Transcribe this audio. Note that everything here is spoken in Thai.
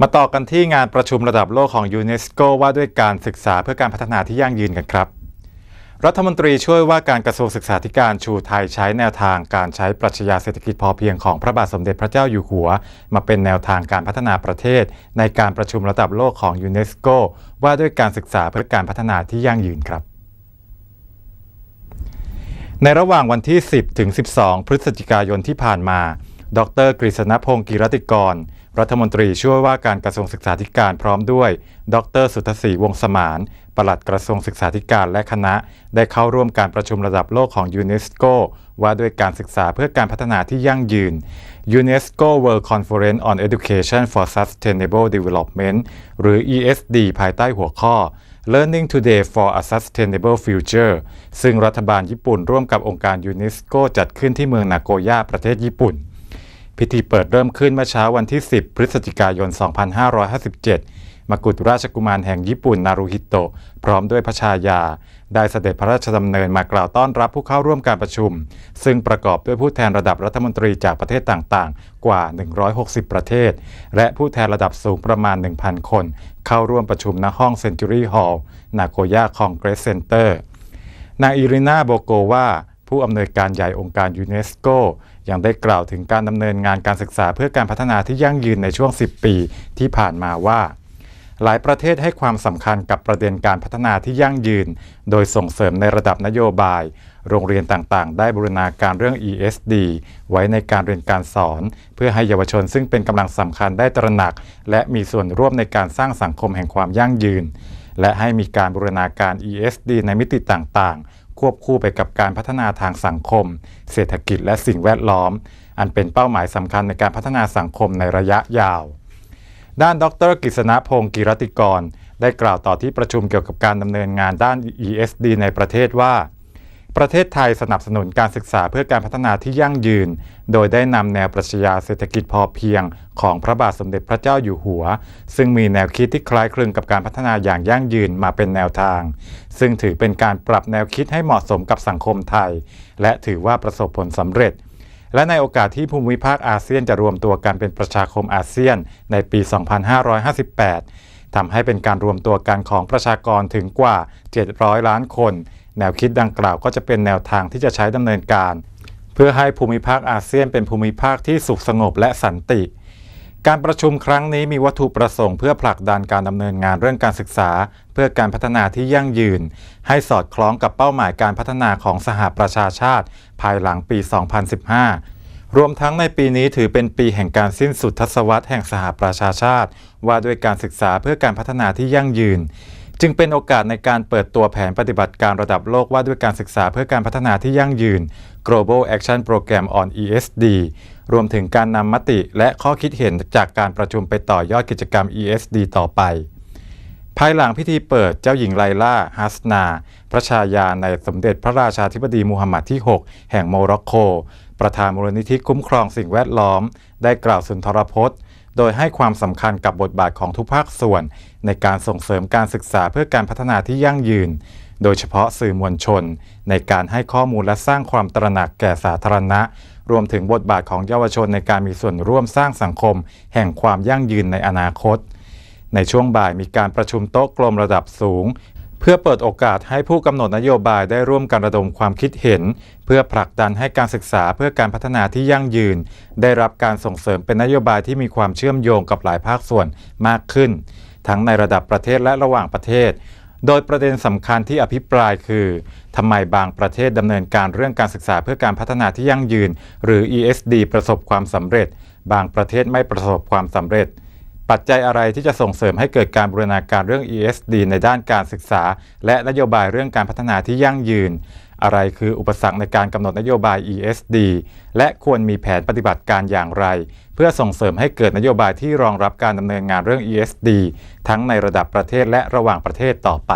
มาต่อกันที่งานประชุมระดับโลกของยูเนสโกว่าด้วยการศึกษาเพื่อการพัฒนาที่ยั่งยืนกันครับ รัฐมนตรีช่วยว่าการกระทรวงศึกษาธิการชูไทยใช้แนวทางการใช้ปรัชญาเศรษฐกิจพอเพียงของพระบาทสมเด็จพระเจ้าอยู่หัว มาเป็นแนวทางการพัฒนาประเทศ ในการประชุมระดับโลกของยูเนสโกว่าด้วยการศึกษาเพื่อการพัฒนาที่ยั่งยืนครับในระหว่างวันที่ 10 ถึง 12 พฤศจิกายนที่ผ่านมา ดรกฤษณพงศ์กิรติกร รัฐมนตรีช่วยว่าการกระทรวงศึกษาธิการพร้อมด้วย ดรสุทธศรีวงศ์สมานปลัดกระทรวงศึกษาธิการและคณะ ได้เข้าร่วมการประชุมระดับโลกของยูเนสโกว่าด้วยการศึกษาเพื่อการพัฒนาที่ยั่งยืน UNESCO World Conference on Education for Sustainable Development หรือ ESD ภายใต้หัวข้อ Learning Today for a Sustainable Future ซึ่งรัฐบาลญี่ปุ่นร่วมกับองค์การยูเนสโกจัดขึ้นที่เมืองนาโกย่าประเทศญี่ปุ่น พิธีเปิดเริ่มขึ้นเมื่อเช้าวันที่ 10 พฤศจิกายน 2557 มกุฎราชกุมารแห่งญี่ปุ่นนารุฮิโตะพร้อมด้วยพระชายา ได้เสด็จพระราชดำเนินมากล่าวต้อนรับผู้เข้าร่วมการประชุม ซึ่งประกอบด้วยผู้แทนระดับรัฐมนตรีจากประเทศต่างๆ กว่า 160 ประเทศ และผู้แทนระดับสูงประมาณ 1,000 คน เข้าร่วมประชุมณห้องเซนจูรี่ฮอลล์นาโกย่าคองเกรสเซ็นเตอร์นางอิรินาโบโกวาผู้อำนวยการใหญ่องค์การยูเนสโก ยังได้กล่าวถึงการดำเนินงานการศึกษาเพื่อการพัฒนาที่ยั่งยืนในช่วง 10 ปีที่ผ่านมาว่า หลายประเทศให้ความสำคัญกับประเด็นการพัฒนาที่ยั่งยืน โดยส่งเสริมในระดับนโยบาย โรงเรียนต่างๆ ได้บูรณาการเรื่อง ESD ไว้ในการเรียนการสอน เพื่อให้เยาวชนซึ่งเป็นกำลังสำคัญได้ตระหนัก และมีส่วนร่วมในการสร้างสังคมแห่งความยั่งยืนและให้มีการบูรณาการ ESD ในมิติต่างๆ ควบคู่ไปกับการพัฒนาทางสังคม เศรษฐกิจและสิ่งแวดล้อม อันเป็นเป้าหมายสำคัญในการพัฒนาสังคมในระยะยาว ด้านดรกฤษณพงศ์กิรติกร ได้กล่าวต่อที่ประชุมเกี่ยวกับการดำเนินงานด้าน ESD ในประเทศว่า ประเทศไทยสนับสนุนการศึกษาเพื่อการพัฒนาที่ยั่งยืน โดยได้นำแนวปรัชญาเศรษฐกิจพอเพียง ของพระบาทสมเด็จพระเจ้าอยู่หัว ซึ่งมีแนวคิดที่คล้ายคลึงกับการพัฒนาอย่างยั่งยืนมาเป็นแนวทาง ซึ่งถือเป็นการปรับแนวคิดให้เหมาะสมกับสังคมไทย และถือว่าประสบผลสำเร็จ และในโอกาสที่ภูมิภาคอาเซียนจะรวมตัวกันเป็นประชาคมอาเซียน ในปี 2558ทำให้เป็นการรวมตัวกันของประชากรถึงกว่า 700 ล้านคน แนวคิดดังกล่าวก็จะเป็นแนวทางที่จะใช้ดำเนินการ เพื่อให้ภูมิภาคอาเซียนเป็นภูมิภาคที่สุขสงบและสันติ การประชุมครั้งนี้มีวัตถุประสงค์เพื่อผลักดันการดำเนินงานเรื่องการศึกษา เพื่อการพัฒนาที่ยั่งยืน ให้สอดคล้องกับเป้าหมายการพัฒนาของสหประชาชาติ ภายหลังปี 2015รวมทั้งในปีนี้ถือเป็นปีแห่งการสิ้นสุดทศวรรษแห่งสหประชาชาติ ว่าด้วยการศึกษาเพื่อการพัฒนาที่ยั่งยืน จึงเป็นโอกาสในการเปิดตัวแผนปฏิบัติการระดับโลกว่าด้วยการศึกษาเพื่อการพัฒนาที่ยั่งยืน Global Action Program on ESD รวมถึงการนำมติและข้อคิดเห็นจากการประชุมไปต่อยอดกิจกรรม ESD ต่อไป ภายหลังพิธีเปิดเจ้าหญิงไลล่าฮัสนา พระชายาในสมเด็จพระราชาธิบดีมูฮัมหมัดที่ 6 แห่งโมร็อกโก ประธานมูลนิธิคุ้มครองสิ่งแวดล้อม ได้กล่าวสุนทรพจน์ โดยให้ความสำคัญกับบทบาทของทุกภาคส่วน ในการส่งเสริมการศึกษาเพื่อการพัฒนาที่ยั่งยืน โดยเฉพาะสื่อมวลชน ในการให้ข้อมูลและสร้างความตระหนักแก่สาธารณะ รวมถึงบทบาทของเยาวชนในการมีส่วนร่วมสร้างสังคม แห่งความยั่งยืนในอนาคตในช่วงบ่ายมีการประชุมโต๊ะกลมระดับสูง เพื่อเปิดโอกาสให้ผู้กำหนดนโยบายได้ร่วมกันระดมความคิดเห็น เพื่อผลักดันให้การศึกษาเพื่อการพัฒนาที่ยั่งยืน ได้รับการส่งเสริมเป็นนโยบายที่มีความเชื่อมโยงกับหลายภาคส่วนมากขึ้น ทั้งในระดับประเทศและระหว่างประเทศ โดยประเด็นสำคัญที่อภิปรายคือทำไมบางประเทศดำเนินการเรื่องการศึกษาเพื่อการพัฒนาที่ยั่งยืน หรือ ESD ประสบความสำเร็จ บางประเทศไม่ประสบความสำเร็จ ปัจจัยอะไรที่จะส่งเสริมให้เกิดการบูรณาการเรื่อง ESD ในด้านการศึกษา และนโยบายเรื่องการพัฒนาที่ยั่งยืน อะไรคืออุปสรรคในการกำหนดนโยบาย ESD และควรมีแผนปฏิบัติการอย่างไร เพื่อส่งเสริมให้เกิดนโยบายที่รองรับการดำเนินงานเรื่อง ESD ทั้งในระดับประเทศและระหว่างประเทศต่อไป